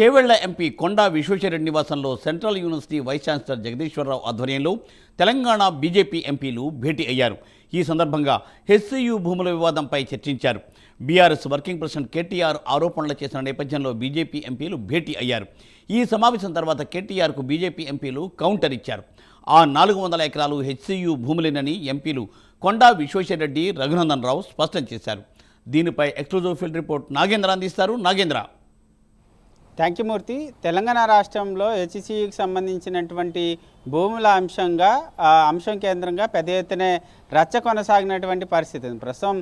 Chevella MP Konda Vishweshwar Reddy నివాసంలో central university vice chancellor Jagadishwar Rao ఆధ్వర్యంలో Telangana BJP ఎంపీలు భేటీ అయ్యారు. ఈ సందర్భంగా హెచ్సియు భూముల వివాదంపై చర్చించారు. బీఆర్ఎస్ వర్కింగ్ ప్రెసిడెంట్ కేటీఆర్ ఆరోపణలు చేసిన నేపథ్యంలో బీజేపీ ఎంపీలు భేటీ అయ్యారు. ఈ సమావేశం తర్వాత కేటీఆర్కు బీజేపీ ఎంపీలు కౌంటర్ ఇచ్చారు. ఆ నాలుగు వందల ఎకరాలు హెచ్సియు భూములేనని ఎంపీలు కొండా విశ్వేశ్వరరెడ్డి రఘునందన్ రావు స్పష్టం చేశారు. దీనిపై ఎక్స్క్లూజివ్ ఫీల్డ్ రిపోర్ట్ నాగేంద్ర అందిస్తారు. నాగేంద్ర. థ్యాంక్ యూ మూర్తి తెలంగాణ రాష్ట్రంలో హెచ్సిసికి సంబంధించినటువంటి భూముల అంశంగా అంశం కేంద్రంగా పెద్ద ఎత్తున రచ్చ కొనసాగినటువంటి పరిస్థితి ఉంది. ప్రస్తుతం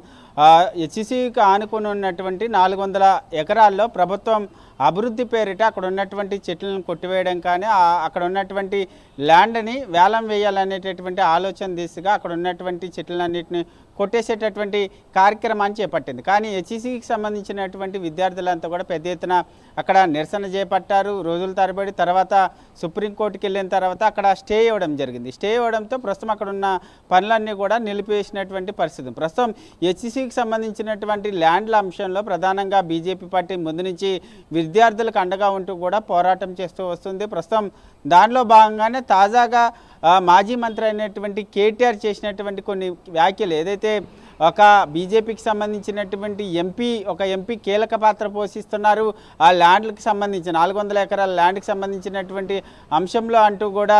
హెచ్సిసికి ఆనుకుని ఉన్నటువంటి నాలుగు వందల ఎకరాల్లో ప్రభుత్వం అభివృద్ధి పేరిట అక్కడ ఉన్నటువంటి చెట్లను కొట్టివేయడం కానీ అక్కడ ఉన్నటువంటి ల్యాండ్ని వేలం వేయాలనేటటువంటి ఆలోచన దిశగా అక్కడ ఉన్నటువంటి చెట్లన్నింటిని కొట్టేసేటటువంటి కార్యక్రమాన్ని చేపట్టింది. కానీ హెచ్ఈసికి సంబంధించినటువంటి విద్యార్థులంతా కూడా పెద్ద ఎత్తున అక్కడ నిరసన చేపట్టారు. రోజుల తరబడి తర్వాత సుప్రీంకోర్టుకి వెళ్ళిన తర్వాత అక్కడ స్టే ఇవ్వడం జరిగింది. స్టే ఇవ్వడంతో ప్రస్తుతం అక్కడ ఉన్న పనులన్నీ కూడా నిలిపివేసినటువంటి పరిస్థితి. ప్రస్తుతం హెచ్ఈసికి సంబంధించినటువంటి ల్యాండ్ల అంశంలో ప్రధానంగా బీజేపీ పార్టీ ముందు నుంచి విద్యార్థులకు అండగా ఉంటూ కూడా పోరాటం చేస్తూ వస్తుంది. ప్రస్తుతం దానిలో భాగంగానే తాజాగా మాజీ మంత్రి అయినటువంటి కేటీఆర్ చేసినటువంటి కొన్ని వ్యాఖ్యలు ఏదైతే ఒక బీజేపీకి సంబంధించినటువంటి ఎంపీ ఒక ఎంపీ కీలక పాత్ర పోషిస్తున్నారు. ఆ ల్యాండ్లకు సంబంధించి నాలుగు వందల ఎకరాల ల్యాండ్కి సంబంధించినటువంటి అంశంలో అంటూ కూడా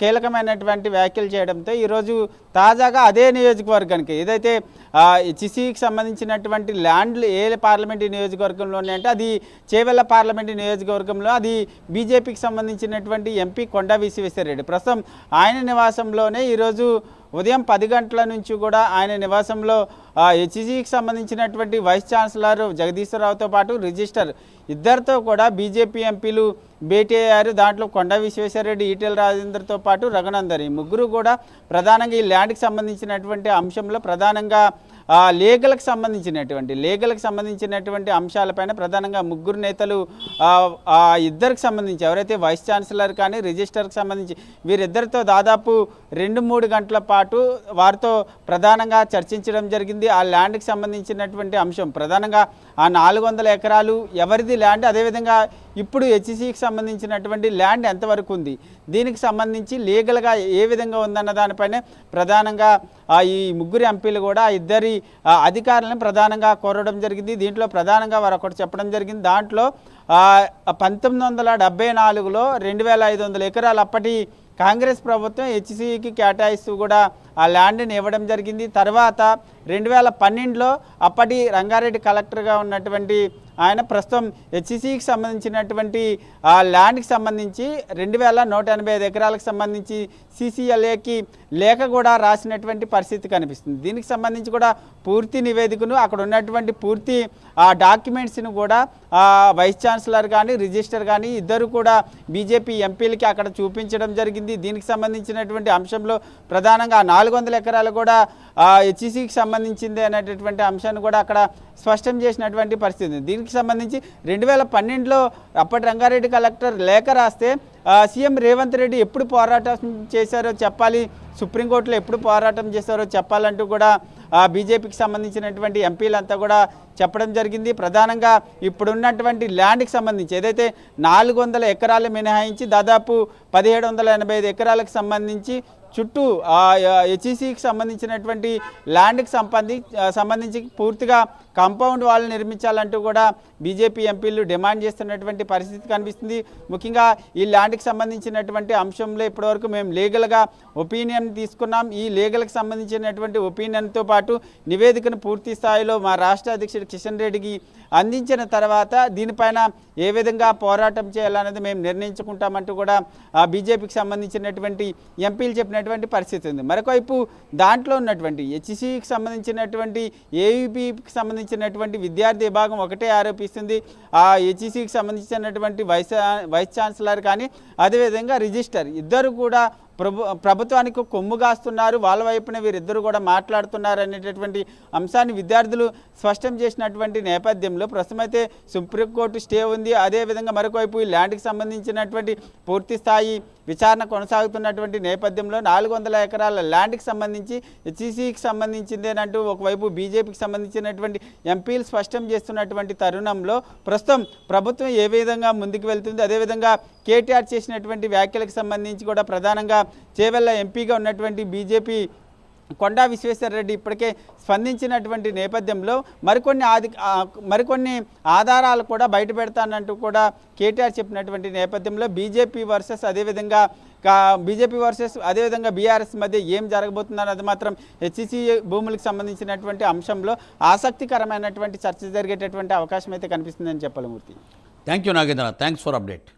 కీలకమైనటువంటి వ్యాఖ్యలు చేయడంతో ఈరోజు తాజాగా అదే నియోజకవర్గానికి ఏదైతే చిసికి సంబంధించినటువంటి ల్యాండ్లు ఏ పార్లమెంటు నియోజకవర్గంలోనే అంటే అది చేవెళ్ళ పార్లమెంటు నియోజకవర్గంలో అది బీజేపీకి సంబంధించినటువంటి ఎంపీ కొండా విశ్వేశ్వరరెడ్డి. ప్రస్తుతం ఆయన నివాసంలోనే ఈరోజు ఉదయం పది గంటల నుంచి కూడా ఆయన నివాసంలో హెచ్జీకి సంబంధించినటువంటి వైస్ ఛాన్సలర్ జగదీశ్వరరావుతో పాటు రిజిస్టర్ ఇద్దరితో కూడా బీజేపీ ఎంపీలు భేటీ అయ్యారు. దాంట్లో కొండ విశ్వేశ్వరరెడ్డి ఈటెల రాజేందర్తో పాటు రఘునందర్ ఈ ముగ్గురు కూడా ప్రధానంగా ఈ ల్యాండ్కి సంబంధించినటువంటి అంశంలో ప్రధానంగా ఆ, సంబంధించినటువంటి లీగల్కి సంబంధించినటువంటి అంశాలపైన ప్రధానంగా ముగ్గురు నేతలు ఆ, ఇద్దరికి సంబంధించి ఎవరైతే వైస్ ఛాన్సలర్ కానీ రిజిస్టర్కి సంబంధించి వీరిద్దరితో దాదాపు రెండు మూడు గంటల పాటు వారితో ప్రధానంగా చర్చించడం జరిగింది. ఆ ల్యాండ్కి సంబంధించినటువంటి అంశం ప్రధానంగా ఆ నాలుగు వందల ఎకరాలు ఎవరిది ల్యాండ్? అదేవిధంగా ఇప్పుడు హెచ్సిసికి సంబంధించినటువంటి ల్యాండ్ ఎంతవరకు ఉంది? దీనికి సంబంధించి లీగల్గా ఏ విధంగా ఉందన్న దానిపైన ప్రధానంగా ఈ ముగ్గురు ఎంపీలు కూడా ఇద్దరి అధికారులను ప్రధానంగా కోరడం జరిగింది. దీంట్లో ప్రధానంగా వారు ఒకటి చెప్పడం జరిగింది. దాంట్లో పంతొమ్మిది వందల డెబ్బై నాలుగులో రెండు వేల ఐదు వందల ఎకరాలు అప్పటి కాంగ్రెస్ ప్రభుత్వం హెచ్సికి కేటాయిస్తూ కూడా ఆ ల్యాండ్ని ఇవ్వడం జరిగింది. తర్వాత రెండు వేల పన్నెండులో అప్పటి రంగారెడ్డి కలెక్టర్గా ఉన్నటువంటి ఆయన ప్రస్తుతం హెచ్సిసికి సంబంధించినటువంటి ఆ ల్యాండ్కి సంబంధించి రెండు వేల నూట ఎనభై ఐదు ఎకరాలకు సంబంధించి సిసిఎల్ఏకి లేఖ కూడా రాసినటువంటి పరిస్థితి కనిపిస్తుంది. దీనికి సంబంధించి కూడా పూర్తి నివేదికను అక్కడ ఉన్నటువంటి పూర్తి ఆ డాక్యుమెంట్స్ను కూడా ఆ వైస్ ఛాన్సలర్ కానీ రిజిస్టర్ కానీ ఇద్దరు కూడా బీజేపీ ఎంపీలకి అక్కడ చూపించడం జరిగింది. దీనికి సంబంధించినటువంటి అంశంలో ప్రధానంగా నాలుగు వందల ఎకరాలు కూడా హెచ్సిసికి సంబంధించింది అనేటటువంటి అంశాన్ని కూడా అక్కడ స్పష్టం చేసినటువంటి పరిస్థితి దీనికి సంబంధించి రెండు వేల పన్నెండులో అప్పటి రంగారెడ్డి కలెక్టర్ లేఖ రాస్తే సీఎం రేవంత్ రెడ్డి ఎప్పుడు పోరాటం చేశారో చెప్పాలి సుప్రీంకోర్టులో ఎప్పుడు పోరాటం చేశారో చెప్పాలంటూ కూడా ఆ, బీజేపీకి సంబంధించినటువంటి ఎంపీలంతా కూడా చెప్పడం జరిగింది. ప్రధానంగా ఇప్పుడున్నటువంటి ల్యాండ్కి సంబంధించి ఏదైతే నాలుగు వందల ఎకరాలు మినహాయించి దాదాపు పదిహేడు వందల ఎనభై ఐదు ఎకరాలకు సంబంధించి చుట్టూ హెచ్ఈసికి సంబంధించినటువంటి ల్యాండ్కి సంబంధి సంబంధించి పూర్తిగా కాంపౌండ్ వాళ్ళు నిర్మించాలంటూ కూడా బీజేపీ ఎంపీలు డిమాండ్ చేస్తున్నటువంటి పరిస్థితి కనిపిస్తుంది. ముఖ్యంగా ఈ ల్యాండ్కి సంబంధించినటువంటి అంశంలో ఇప్పటివరకు మేము లీగల్గా ఒపీనియన్ తీసుకున్నాం. ఈ లీగల్కి సంబంధించినటువంటి ఒపీనియన్తో పాటు నివేదికను పూర్తి స్థాయిలో మా రాష్ట్ర అధ్యక్షుడు కిషన్ రెడ్డికి అందించిన తర్వాత దీనిపైన ఏ విధంగా పోరాటం చేయాలనేది మేము నిర్ణయించుకుంటామంటూ కూడా బీజేపీకి సంబంధించినటువంటి ఎంపీలు చెప్పిన చెప్పినటువంటి పరిస్థితి ఉంది. మరొకవైపు దాంట్లో ఉన్నటువంటి హెచ్సికి సంబంధించినటువంటి ఏయూపీకి సంబంధించినటువంటి విద్యార్థి విభాగం ఒకటే ఆరోపిస్తుంది. ఆ హెచ్సికి సంబంధించినటువంటి వైస్ వైస్ ఛాన్సలర్ కానీ అదేవిధంగా రిజిస్టర్ ఇద్దరు కూడా ప్రభు ప్రభుత్వానికి కొమ్ము కాస్తున్నారు. వాళ్ళ వైపున వీరిద్దరు కూడా మాట్లాడుతున్నారు అనేటటువంటి అంశాన్ని విద్యార్థులు స్పష్టం చేసినటువంటి నేపథ్యంలో ప్రస్తుతం అయితే సుప్రీంకోర్టు స్టే ఉంది. అదేవిధంగా మరొకవైపు ఈ ల్యాండ్కి సంబంధించినటువంటి పూర్తి స్థాయి విచారణ కొనసాగుతున్నటువంటి నేపథ్యంలో నాలుగు వందల ఎకరాల ల్యాండ్కి సంబంధించి హెచ్ఈసీకి సంబంధించిందేనంటూ ఒకవైపు బీజేపీకి సంబంధించినటువంటి ఎంపీలు స్పష్టం చేస్తున్నటువంటి తరుణంలో ప్రస్తుతం ప్రభుత్వం ఏ విధంగా ముందుకు వెళ్తుంది? అదేవిధంగా కేటీఆర్ చేసినటువంటి వ్యాఖ్యలకు సంబంధించి కూడా ప్రధానంగా చేవెళ్ళ ఎంపీగా ఉన్నటువంటి బీజేపీ కొండా విశ్వేశ్వరరెడ్డి ఇప్పటికే స్పందించినటువంటి నేపథ్యంలో మరికొన్ని ఆది మరికొన్ని ఆధారాలు కూడా బయట పెడతానంటూ కూడా కేటీఆర్ చెప్పినటువంటి నేపథ్యంలో బీజేపీ వర్సెస్ అదేవిధంగా బీజేపీ వర్సెస్ అదేవిధంగా బీఆర్ఎస్ మధ్య ఏం జరగబోతుందన్నది మాత్రం హెచ్సిసి భూములకు సంబంధించినటువంటి అంశంలో ఆసక్తికరమైనటువంటి చర్చ జరిగేటటువంటి అవకాశం అయితే కనిపిస్తుందని చెప్పాలి Murthy. Thank you Nagendra thanks for update